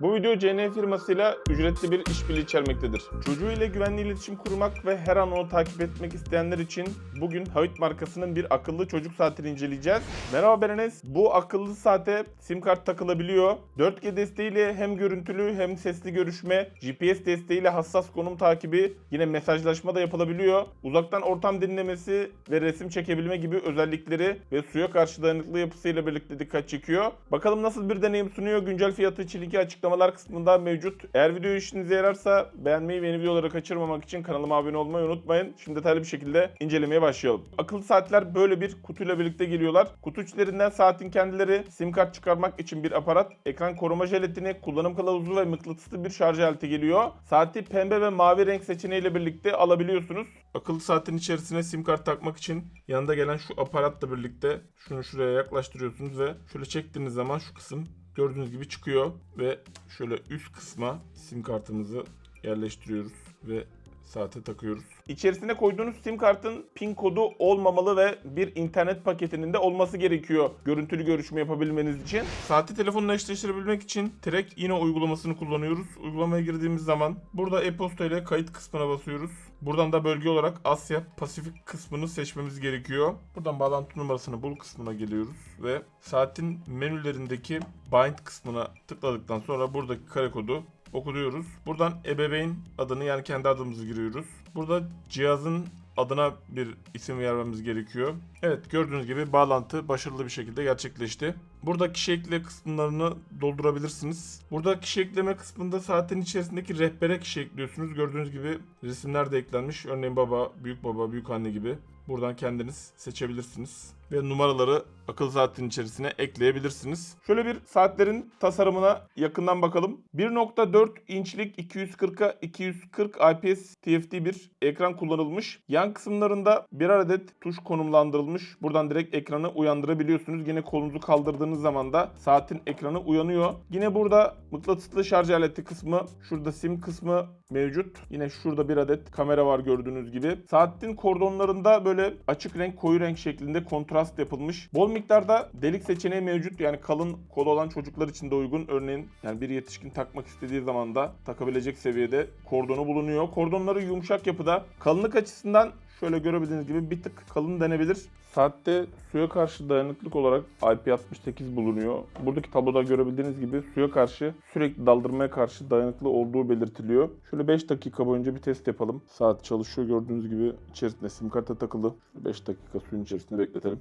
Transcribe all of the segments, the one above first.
Bu video CN firmasıyla ücretli bir işbirliği içermektedir. Çocuğu ile güvenli iletişim kurmak ve her an onu takip etmek isteyenler için bugün Havit markasının bir akıllı çocuk saatini inceleyeceğiz. Merhaba Berenes. Bu akıllı saate sim kart takılabiliyor. 4G desteğiyle hem görüntülü hem sesli görüşme, GPS desteğiyle hassas konum takibi, yine mesajlaşma da yapılabiliyor. Uzaktan ortam dinlemesi ve resim çekebilme gibi özellikleri ve suya karşı dayanıklı yapısıyla birlikte dikkat çekiyor. Bakalım nasıl bir deneyim sunuyor? Güncel fiyatı için linki açıklamalar kısmında mevcut. Eğer video işinize yararsa beğenmeyi ve yeni videoları kaçırmamak için kanalıma abone olmayı unutmayın. Şimdi detaylı bir şekilde incelemeye başlayalım. Akıllı saatler böyle bir kutuyla birlikte geliyorlar. Kutu içlerinden saatin kendileri, sim kart çıkarmak için bir aparat, ekran koruma jelatini, kullanım kılavuzu ve mıknatıslı bir şarj aleti geliyor. Saati pembe ve mavi renk seçeneğiyle birlikte alabiliyorsunuz. Akıllı saatin içerisine sim kart takmak için yanında gelen şu aparatla birlikte şunu şuraya yaklaştırıyorsunuz ve şöyle çektiğiniz zaman şu kısım gördüğünüz gibi çıkıyor ve şöyle üst kısma sim kartımızı yerleştiriyoruz ve saate takıyoruz. İçerisine koyduğunuz sim kartın pin kodu olmamalı ve bir internet paketinin de olması gerekiyor görüntülü görüşme yapabilmeniz için. Saati telefonla eşleştirebilmek için Trek yine uygulamasını kullanıyoruz. Uygulamaya girdiğimiz zaman burada e-posta ile kayıt kısmına basıyoruz. Buradan da bölge olarak Asya Pasifik kısmını seçmemiz gerekiyor. Buradan bağlantı numarasını bul kısmına geliyoruz ve saatin menülerindeki bind kısmına tıkladıktan sonra buradaki kare kodu okutuyoruz. Buradan ebeveyn adını yani kendi adımızı giriyoruz. Burada cihazın adına bir isim vermemiz gerekiyor. Evet gördüğünüz gibi bağlantı başarılı bir şekilde gerçekleşti. Burada kişi ekle kısımlarını doldurabilirsiniz. Burada kişi ekleme kısmında saatin içerisindeki rehbere kişi ekliyorsunuz. Gördüğünüz gibi resimler de eklenmiş. Örneğin baba, büyük baba, büyük anne gibi. Buradan kendiniz seçebilirsiniz. Ve numaraları akıl saatin içerisine ekleyebilirsiniz. Şöyle bir saatlerin tasarımına yakından bakalım. 1.4 inçlik 240'a 240 IPS TFT bir ekran kullanılmış. Yan kısımlarında birer adet tuş konumlandırılmış. Buradan direkt ekranı uyandırabiliyorsunuz. Yine kolunuzu kaldırdığınız zaman da saatin ekranı uyanıyor. Yine burada mıknatıslı şarj aleti kısmı, şurada sim kısmı mevcut. Yine şurada bir adet kamera var gördüğünüz gibi. Saatin kordonlarında böyle açık renk, koyu renk şeklinde kontrast yapılmış. Bol miktarda delik seçeneği mevcut. Yani kalın kolu olan çocuklar için de uygun. Örneğin yani bir yetişkin takmak istediği zaman da takabilecek seviyede kordonu bulunuyor. Kordonları yumuşak yapıda. Kalınlık açısından şöyle görebildiğiniz gibi bir tık kalın denebilir. Saatte suya karşı dayanıklık olarak IP68 bulunuyor. Buradaki tabloda görebildiğiniz gibi suya karşı sürekli daldırmaya karşı dayanıklı olduğu belirtiliyor. Şöyle 5 dakika boyunca bir test yapalım. Saat çalışıyor gördüğünüz gibi içerisinde sim karta takılı. 5 dakika suyun içerisinde bekletelim.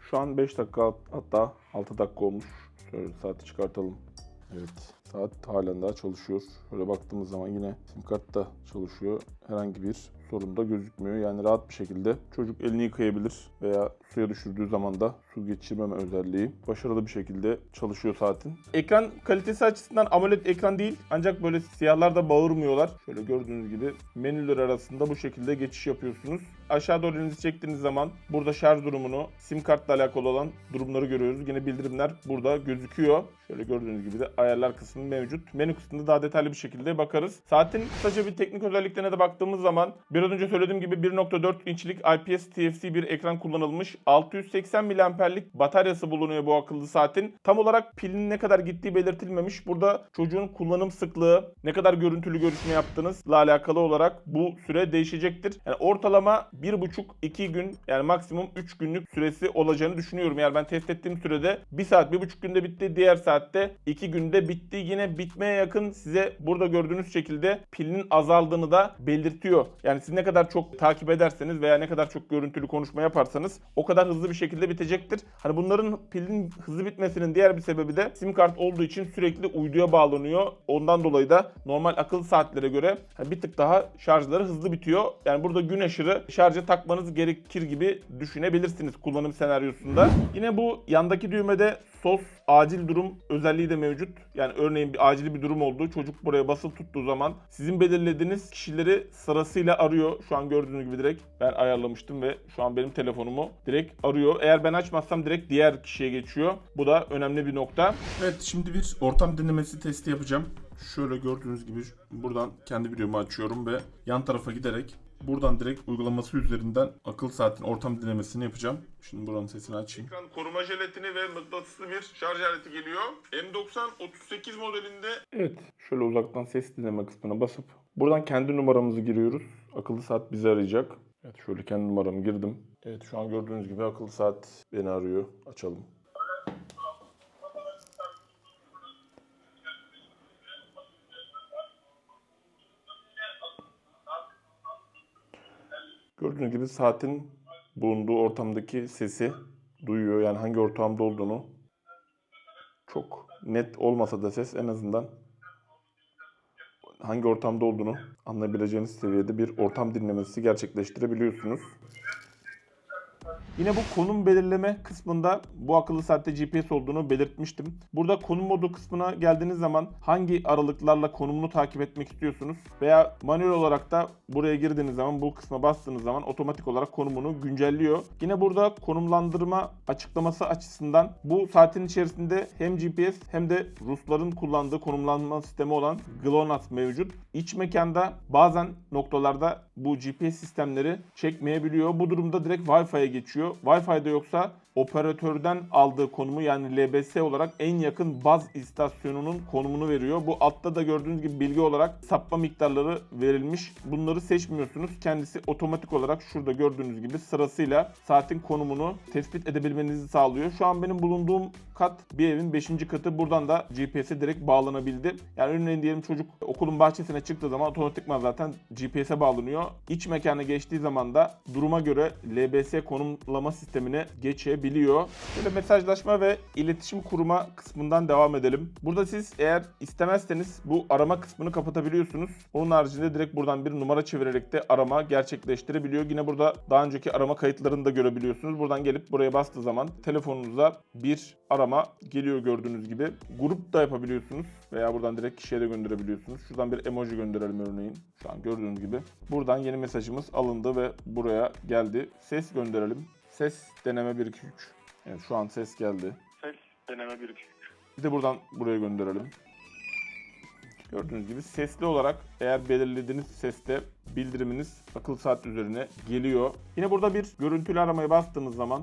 Şu an 5 dakika hatta 6 dakika olmuş. Şöyle saati çıkartalım. Evet saat halen daha çalışıyor. Şöyle baktığımız zaman yine sim kart da çalışıyor. Herhangi bir sorun da gözükmüyor. Yani rahat bir şekilde çocuk elini yıkayabilir veya suya düşürdüğü zaman da su geçirmeme özelliği başarılı bir şekilde çalışıyor saatin. Ekran kalitesi açısından AMOLED ekran değil ancak böyle siyahlar da bağırmıyorlar. Şöyle gördüğünüz gibi menüler arasında bu şekilde geçiş yapıyorsunuz. Aşağı doğru elinizi çektiğiniz zaman burada şarj durumunu, sim kartla alakalı olan durumları görüyoruz. Yine bildirimler burada gözüküyor. Şöyle gördüğünüz gibi de ayarlar kısmı mevcut. Menü kısmında daha detaylı bir şekilde bakarız. Saatin kısaca bir teknik özelliklerine de baktığımız zaman biraz önce söylediğim gibi 1.4 inçlik IPS TFT bir ekran kullanılmış. 680 miliamperlik bataryası bulunuyor bu akıllı saatin. Tam olarak pilin ne kadar gittiği belirtilmemiş. Burada çocuğun kullanım sıklığı, ne kadar görüntülü görüşme yaptığınızla alakalı olarak bu süre değişecektir. Yani ortalama 1,5-2 gün yani maksimum 3 günlük süresi olacağını düşünüyorum. Yani ben test ettiğim sürede 1 saat 1,5 günde bitti. Diğer saatte 2 günde bitti. Yine bitmeye yakın size burada gördüğünüz şekilde pilinin azaldığını da belirtiyor. Yani siz ne kadar çok takip ederseniz veya ne kadar çok görüntülü konuşma yaparsanız o kadar hızlı bir şekilde bitecektir. Hani bunların pilin hızlı bitmesinin diğer bir sebebi de sim kart olduğu için sürekli uyduya bağlanıyor. Ondan dolayı da normal akıllı saatlere göre hani bir tık daha şarjları hızlı bitiyor. Yani burada gün aşırı şarja takmanız gerekir gibi düşünebilirsiniz kullanım senaryosunda. Yine bu yandaki düğmede SOS acil durum özelliği de mevcut. Yani örneğin bir acil bir durum oldu. Çocuk buraya basılı tuttuğu zaman sizin belirlediğiniz kişileri sırasıyla arıyor. Şu an gördüğünüz gibi direkt ben ayarlamıştım ve şu an benim telefonumu direkt arıyor. Eğer ben açmazsam direkt diğer kişiye geçiyor. Bu da önemli bir nokta. Evet şimdi bir ortam denemesi testi yapacağım. Şöyle gördüğünüz gibi buradan kendi videomu açıyorum ve yan tarafa giderek Buradan direkt uygulaması üzerinden akıl saatin ortam dinlemesini yapacağım. Şimdi buranın sesini açayım. Ekran koruma jelatini ve mıknatıslı bir şarj aleti geliyor. M90 38 modelinde. Evet, şöyle uzaktan ses dinleme kısmına basıp buradan kendi numaramızı giriyoruz. Akıllı saat bizi arayacak. Evet, şöyle kendi numaramı girdim. Evet, şu an gördüğünüz gibi akıllı saat beni arıyor. Açalım. Gördüğünüz gibi saatin bulunduğu ortamdaki sesi duyuyor. Yani hangi ortamda olduğunu çok net olmasa da ses en azından hangi ortamda olduğunu anlayabileceğiniz seviyede bir ortam dinlemesi gerçekleştirebiliyorsunuz. Yine bu konum belirleme kısmında bu akıllı saatte GPS olduğunu belirtmiştim. Burada konum modu kısmına geldiğiniz zaman hangi aralıklarla konumunu takip etmek istiyorsunuz veya manuel olarak da buraya girdiğiniz zaman bu kısma bastığınız zaman otomatik olarak konumunu güncelliyor. Yine burada konumlandırma açıklaması açısından bu saatin içerisinde hem GPS hem de Rusların kullandığı konumlanma sistemi olan GLONASS mevcut. İç mekanda bazen noktalarda bu GPS sistemleri çekmeyebiliyor. Bu durumda direkt Wi-Fi'ye geçiyor. Wi-Fi'de yoksa operatörden aldığı konumu yani LBS olarak en yakın baz istasyonunun konumunu veriyor. Bu altta da gördüğünüz gibi bilgi olarak sapma miktarları verilmiş. Bunları seçmiyorsunuz. Kendisi otomatik olarak şurada gördüğünüz gibi sırasıyla saatin konumunu tespit edebilmenizi sağlıyor. Şu an benim bulunduğum kat bir evin 5. katı. Buradan da GPS'e direkt bağlanabildi. Yani örneğin diyelim çocuk okulun bahçesine çıktığı zaman otomatikman zaten GPS'e bağlanıyor. İç mekana geçtiği zaman da duruma göre LBS konumlama sistemine geçebiliyor. Böyle mesajlaşma ve iletişim kurma kısmından devam edelim. Burada siz eğer istemezseniz bu arama kısmını kapatabiliyorsunuz. Onun haricinde direkt buradan bir numara çevirerek de arama gerçekleştirebiliyor. Yine burada daha önceki arama kayıtlarını da görebiliyorsunuz. Buradan gelip buraya bastığı zaman telefonunuza bir arama geliyor gördüğünüz gibi. Grup da yapabiliyorsunuz veya buradan direkt kişiye de gönderebiliyorsunuz. Şuradan bir emoji gönderelim örneğin. Şu an gördüğünüz gibi. Buradan yeni mesajımız alındı ve buraya geldi. Ses gönderelim. Ses deneme 1 2 3. Evet şu an ses geldi. Ses deneme 1 2 Bir de buradan buraya gönderelim. Gördüğünüz gibi sesli olarak eğer belirlediğiniz seste bildiriminiz akıl saat üzerine geliyor. Yine burada bir görüntülü aramaya bastığımız zaman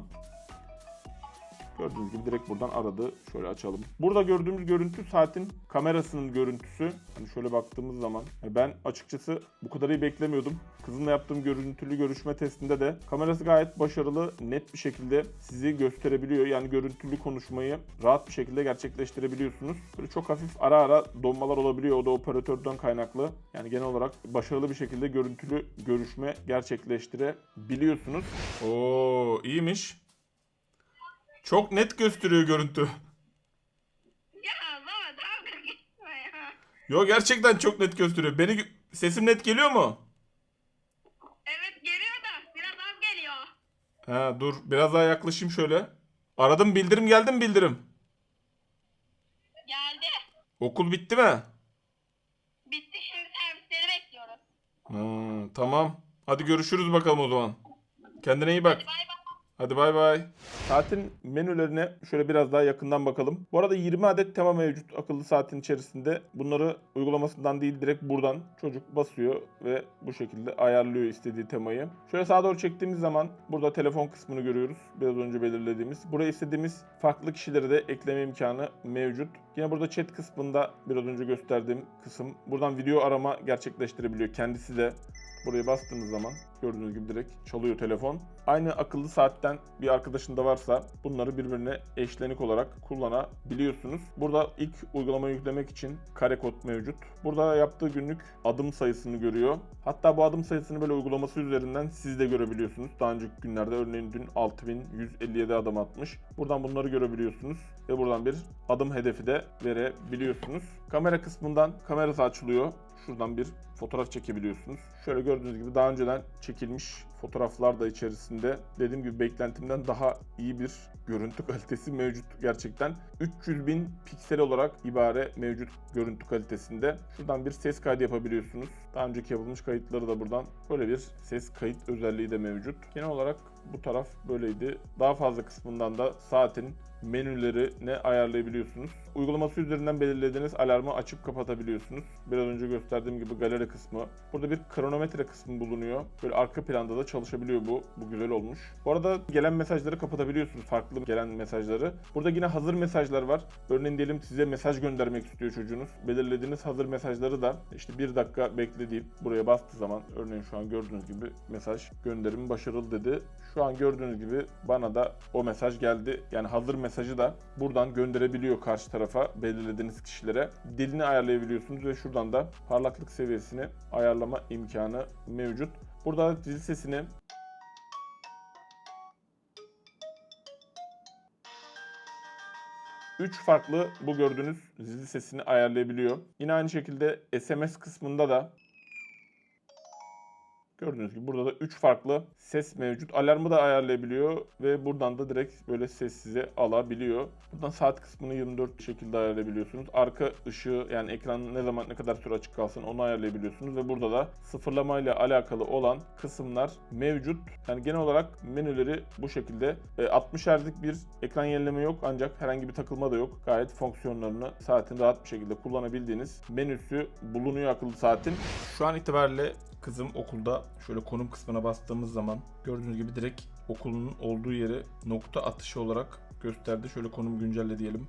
Gördüğünüz gibi direkt buradan aradı. Şöyle açalım. Burada gördüğümüz görüntü saatin kamerasının görüntüsü. Hani şöyle baktığımız zaman e, ben açıkçası bu kadar iyi beklemiyordum. Kızımla yaptığım görüntülü görüşme testinde de kamerası gayet başarılı, net bir şekilde sizi gösterebiliyor. Yani görüntülü konuşmayı rahat bir şekilde gerçekleştirebiliyorsunuz. Böyle çok hafif ara ara donmalar olabiliyor. O da operatörden kaynaklı. Yani genel olarak başarılı bir şekilde görüntülü görüşme gerçekleştirebiliyorsunuz. Oo iyiymiş. Çok net gösteriyor görüntü. Ya baba dalga geçme ya. Yo gerçekten çok net gösteriyor. Beni gö- sesim net geliyor mu? Evet geliyor da biraz az geliyor. Ha dur biraz daha yaklaşayım şöyle. Aradım bildirim geldi mi bildirim? Geldi. Okul bitti mi? Bitti şimdi servisleri bekliyoruz. Ha, tamam. Hadi görüşürüz bakalım o zaman. Kendine iyi bak. Bay bay. Hadi bay bay. Saatin menülerine şöyle biraz daha yakından bakalım. Bu arada 20 adet tema mevcut akıllı saatin içerisinde. Bunları uygulamasından değil direkt buradan çocuk basıyor ve bu şekilde ayarlıyor istediği temayı. Şöyle sağa doğru çektiğimiz zaman burada telefon kısmını görüyoruz. Biraz önce belirlediğimiz. Buraya istediğimiz farklı kişileri de ekleme imkanı mevcut. Yine burada chat kısmında biraz önce gösterdiğim kısım. Buradan video arama gerçekleştirebiliyor. Kendisi de Buraya bastığınız zaman gördüğünüz gibi direkt çalıyor telefon. Aynı akıllı saatten bir arkadaşında varsa bunları birbirine eşlenik olarak kullanabiliyorsunuz. Burada ilk uygulamayı yüklemek için kare kod mevcut. Burada yaptığı günlük adım sayısını görüyor. Hatta bu adım sayısını böyle uygulaması üzerinden siz de görebiliyorsunuz. Daha önceki günlerde örneğin dün 6157 adım atmış. Buradan bunları görebiliyorsunuz. Ve buradan bir adım hedefi de verebiliyorsunuz. Kamera kısmından kamerası açılıyor. Şuradan bir fotoğraf çekebiliyorsunuz. Şöyle gördüğünüz gibi daha önceden çekilmiş fotoğraflar da içerisinde dediğim gibi beklentimden daha iyi bir görüntü kalitesi mevcut gerçekten. 300 bin piksel olarak ibare mevcut görüntü kalitesinde. Şuradan bir ses kaydı yapabiliyorsunuz. Daha önceki yapılmış kayıtları da buradan böyle bir ses kayıt özelliği de mevcut. Genel olarak bu taraf böyleydi. Daha fazla kısmından da saatin menüleri ne ayarlayabiliyorsunuz. Uygulaması üzerinden belirlediğiniz alarmı açıp kapatabiliyorsunuz. Biraz önce gösterdiğim gibi galeri kısmı. Burada bir kronometre kısmı bulunuyor. Böyle arka planda da çalışabiliyor bu. Bu güzel olmuş. Bu arada gelen mesajları kapatabiliyorsunuz. Farklı gelen mesajları. Burada yine hazır mesajlar var. Örneğin diyelim size mesaj göndermek istiyor çocuğunuz. Belirlediğiniz hazır mesajları da işte bir dakika bekle deyip buraya bastığı zaman örneğin şu an gördüğünüz gibi mesaj gönderimi başarılı dedi. Şu an gördüğünüz gibi bana da o mesaj geldi. Yani hazır mesajı da buradan gönderebiliyor karşı tarafa belirlediğiniz kişilere. Dilini ayarlayabiliyorsunuz ve şuradan da parlaklık seviyesini ayarlama imkanı mevcut. Burada dil sesini Üç farklı bu gördüğünüz zil sesini ayarlayabiliyor. Yine aynı şekilde SMS kısmında da Gördüğünüz gibi burada da 3 farklı ses mevcut. Alarmı da ayarlayabiliyor ve buradan da direkt böyle sessize alabiliyor. Buradan saat kısmını 24 şekilde ayarlayabiliyorsunuz. Arka ışığı yani ekran ne zaman ne kadar süre açık kalsın onu ayarlayabiliyorsunuz ve burada da sıfırlama ile alakalı olan kısımlar mevcut. Yani genel olarak menüleri bu şekilde. E, 60 Hz'lik bir ekran yenileme yok ancak herhangi bir takılma da yok. Gayet fonksiyonlarını saatin rahat bir şekilde kullanabildiğiniz menüsü bulunuyor akıllı saatin. Şu an itibariyle kızım okulda şöyle konum kısmına bastığımız zaman gördüğünüz gibi direkt okulun olduğu yeri nokta atışı olarak gösterdi. Şöyle konum güncelle diyelim.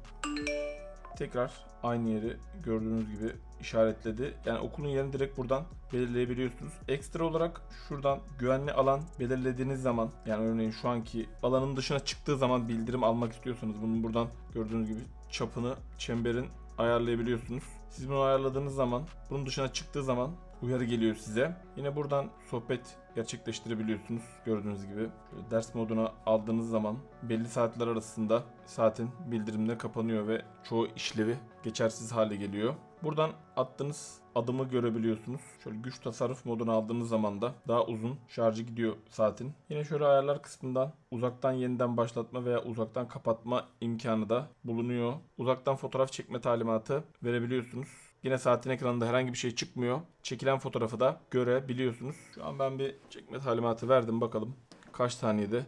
Tekrar aynı yeri gördüğünüz gibi işaretledi. Yani okulun yerini direkt buradan belirleyebiliyorsunuz. Ekstra olarak şuradan güvenli alan belirlediğiniz zaman yani örneğin şu anki alanın dışına çıktığı zaman bildirim almak istiyorsanız bunun buradan gördüğünüz gibi çapını, çemberin ayarlayabiliyorsunuz. Siz bunu ayarladığınız zaman bunun dışına çıktığı zaman uyarı geliyor size. Yine buradan sohbet gerçekleştirebiliyorsunuz gördüğünüz gibi. Ders moduna aldığınız zaman belli saatler arasında saatin bildirimleri kapanıyor ve çoğu işlevi geçersiz hale geliyor. Buradan attığınız adımı görebiliyorsunuz. Şöyle güç tasarruf moduna aldığınız zaman da daha uzun şarjı gidiyor saatin. Yine şöyle ayarlar kısmından uzaktan yeniden başlatma veya uzaktan kapatma imkanı da bulunuyor. Uzaktan fotoğraf çekme talimatı verebiliyorsunuz. Yine saatin ekranında herhangi bir şey çıkmıyor. Çekilen fotoğrafı da görebiliyorsunuz. Şu an ben bir çekme talimatı verdim bakalım. Kaç saniyede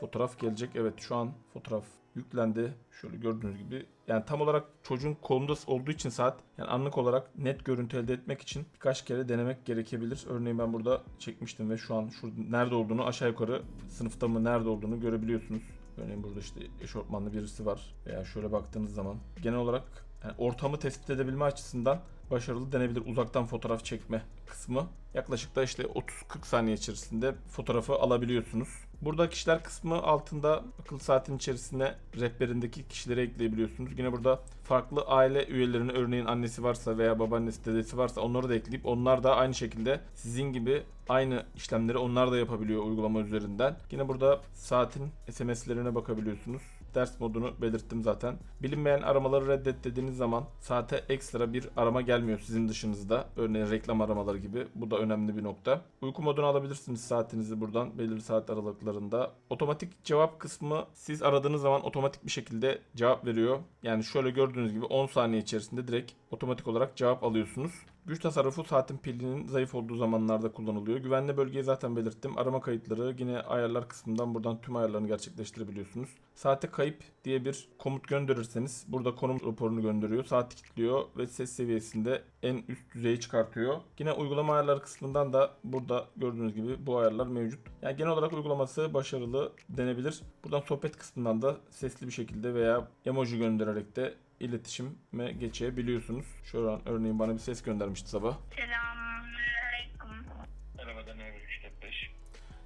fotoğraf gelecek. Evet şu an fotoğraf yüklendi. Şöyle gördüğünüz gibi. Yani tam olarak çocuğun kolunda olduğu için saat yani anlık olarak net görüntü elde etmek için birkaç kere denemek gerekebilir. Örneğin ben burada çekmiştim ve şu an şurada nerede olduğunu aşağı yukarı sınıfta mı nerede olduğunu görebiliyorsunuz. Örneğin burada işte eşofmanlı birisi var veya şöyle baktığınız zaman genel olarak yani ortamı tespit edebilme açısından başarılı denebilir uzaktan fotoğraf çekme kısmı. Yaklaşık da işte 30-40 saniye içerisinde fotoğrafı alabiliyorsunuz. Burada kişiler kısmı altında akıllı saatin içerisine rehberindeki kişileri ekleyebiliyorsunuz. Yine burada farklı aile üyelerinin örneğin annesi varsa veya babaannesi dedesi varsa onları da ekleyip onlar da aynı şekilde sizin gibi aynı işlemleri onlar da yapabiliyor uygulama üzerinden. Yine burada saatin SMS'lerine bakabiliyorsunuz ders modunu belirttim zaten. Bilinmeyen aramaları reddet dediğiniz zaman saate ekstra bir arama gelmiyor sizin dışınızda. Örneğin reklam aramaları gibi. Bu da önemli bir nokta. Uyku modunu alabilirsiniz saatinizi buradan belirli saat aralıklarında. Otomatik cevap kısmı siz aradığınız zaman otomatik bir şekilde cevap veriyor. Yani şöyle gördüğünüz gibi 10 saniye içerisinde direkt otomatik olarak cevap alıyorsunuz. Güç tasarrufu saatin pilinin zayıf olduğu zamanlarda kullanılıyor. Güvenli bölgeyi zaten belirttim. Arama kayıtları yine ayarlar kısmından buradan tüm ayarlarını gerçekleştirebiliyorsunuz. Saate kayıp diye bir komut gönderirseniz burada konum raporunu gönderiyor. Saati kilitliyor ve ses seviyesinde en üst düzeyi çıkartıyor. Yine uygulama ayarları kısmından da burada gördüğünüz gibi bu ayarlar mevcut. Yani genel olarak uygulaması başarılı denebilir. Buradan sohbet kısmından da sesli bir şekilde veya emoji göndererek de iletişime geçebiliyorsunuz. Şu an örneğin bana bir ses göndermişti sabah. Selamünaleyküm. 345.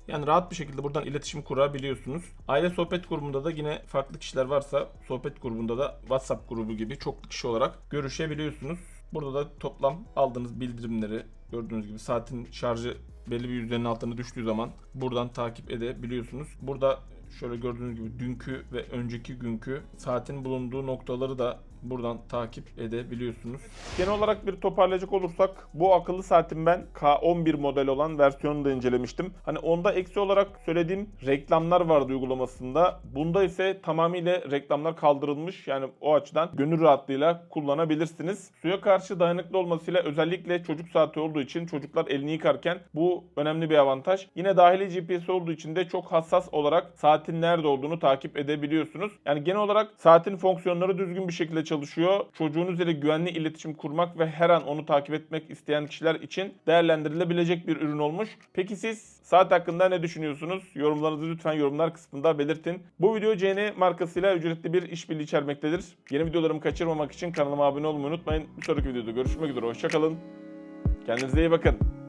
Yani rahat bir şekilde buradan iletişim kurabiliyorsunuz. Aile sohbet grubunda da yine farklı kişiler varsa sohbet grubunda da WhatsApp grubu gibi çok kişi olarak görüşebiliyorsunuz. Burada da toplam aldığınız bildirimleri gördüğünüz gibi saatin şarjı belli bir yüzdenin altına düştüğü zaman buradan takip edebiliyorsunuz. Burada şöyle gördüğünüz gibi dünkü ve önceki günkü saatin bulunduğu noktaları da buradan takip edebiliyorsunuz. Genel olarak bir toparlayacak olursak bu akıllı saatin ben K11 model olan versiyonunu da incelemiştim. Hani onda eksi olarak söylediğim reklamlar vardı uygulamasında. Bunda ise tamamıyla reklamlar kaldırılmış. Yani o açıdan gönül rahatlığıyla kullanabilirsiniz. Suya karşı dayanıklı olmasıyla özellikle çocuk saati olduğu için çocuklar elini yıkarken bu önemli bir avantaj. Yine dahili GPS olduğu için de çok hassas olarak saatin nerede olduğunu takip edebiliyorsunuz. Yani genel olarak saatin fonksiyonları düzgün bir şekilde çalışıyor. Çocuğunuz ile güvenli iletişim kurmak ve her an onu takip etmek isteyen kişiler için değerlendirilebilecek bir ürün olmuş. Peki siz saat hakkında ne düşünüyorsunuz? Yorumlarınızı lütfen yorumlar kısmında belirtin. Bu video CN markasıyla ücretli bir işbirliği içermektedir. Yeni videolarımı kaçırmamak için kanalıma abone olmayı unutmayın. Bir sonraki videoda görüşmek üzere. Hoşçakalın. Kendinize iyi bakın.